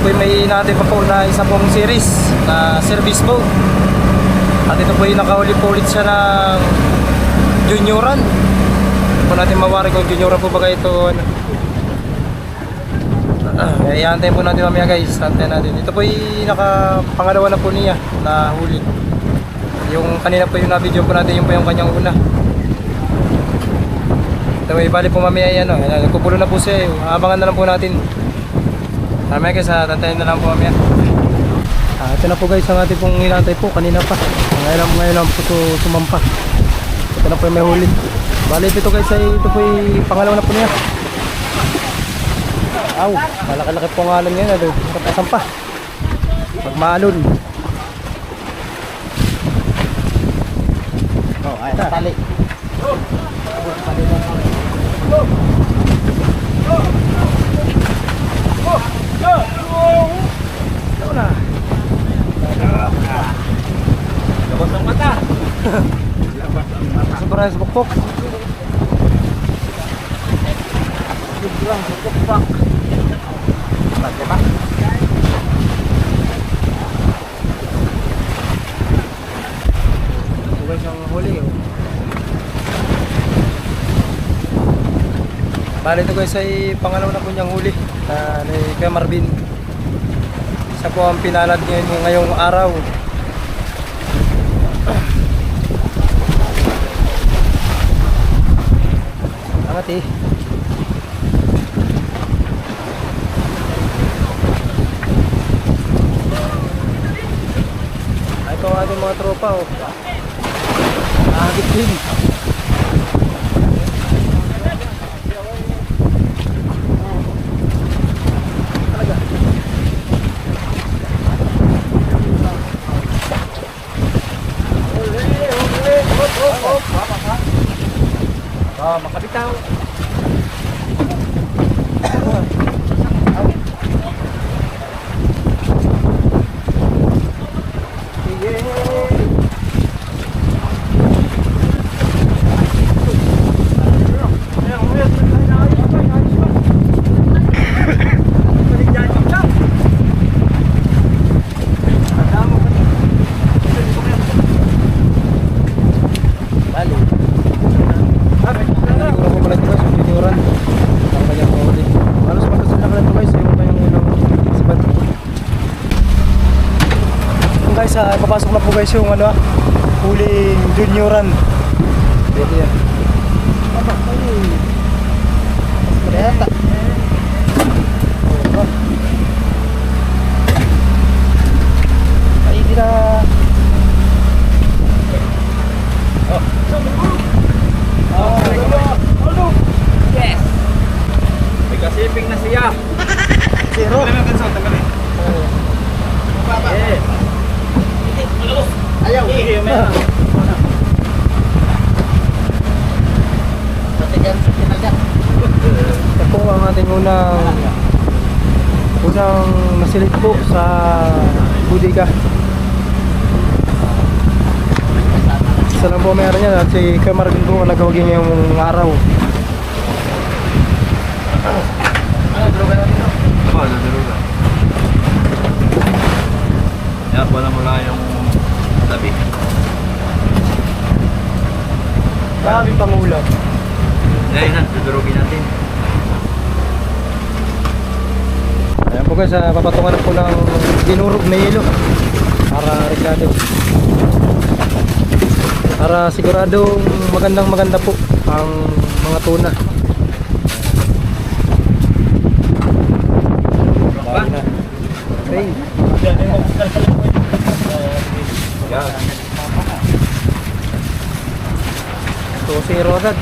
natin pa po na isa pong series na service boat. At ito po yung nakahuli po ulit siya ng junioran. Hindi po natin mawari kung junioran po ba ito. Ano. Uh, iantayin po natin mamaya guys. Antayin natin. Ito po yung nakapangalawa na po niya na huli. Yung kanina po yung na-video po natin, yung po yung kanyang una. Ito may bali po mamaya yan. Ano, nagpupulo na po siya. eh. Abangan na lang po natin. Mamaya guys, ah, tantayin na lang po mamaya. Ah, ito na po guys ang ating pong inantay po kanina pa. Ngayon lang, ngayon lang po ito sumampa. Ito na po yung may huli. Bali ito guys ay ito po yung pangalawa na po niya. Aw, malaki-laki po ang alon ngayon. Ano, kapasan pa. Pag maalon. Oh, ay, tali. Ito na. Labas ng mata. Sobrang sa bukbok. Sobrang bukbak. Bakit ba? Ito guys ang huli. Oh. Bali ito guys ay pangalawa na po niyang huli. Na ni Kuya Marvin. Siya po ang pinalad ngayon ngayong araw. Ay, ito ang ating mga tropa oh. Agit din. Oh, makabitaw. Bali. Siguro ko pala ito guys, yung junioran. Ang kanyang huli. Halos magkasal na ito guys, yung kanyang unang sibat. Ah, papasok na po guys yung ano huling junioran. Pwede yan. Kaya Oh, Ay, di na. Yes! May kasiping na siya. Zero. Oh. Yes. Ayaw. Ah. Patigan sa kinagat. Ito ang ating unang unang nasilit po sa budiga. Isa lang po meron yan at si Kamarvin po ang nagawagin ngayong araw. Oo, naduruga. Yan, wala mula yung Dami pang ulam. Yan na, dudurugin natin. Ayan po guys, ah, papatungan po ng dinurog na yelo para reglado. Para siguradong magandang maganda po ang mga tuna. 2-0 agad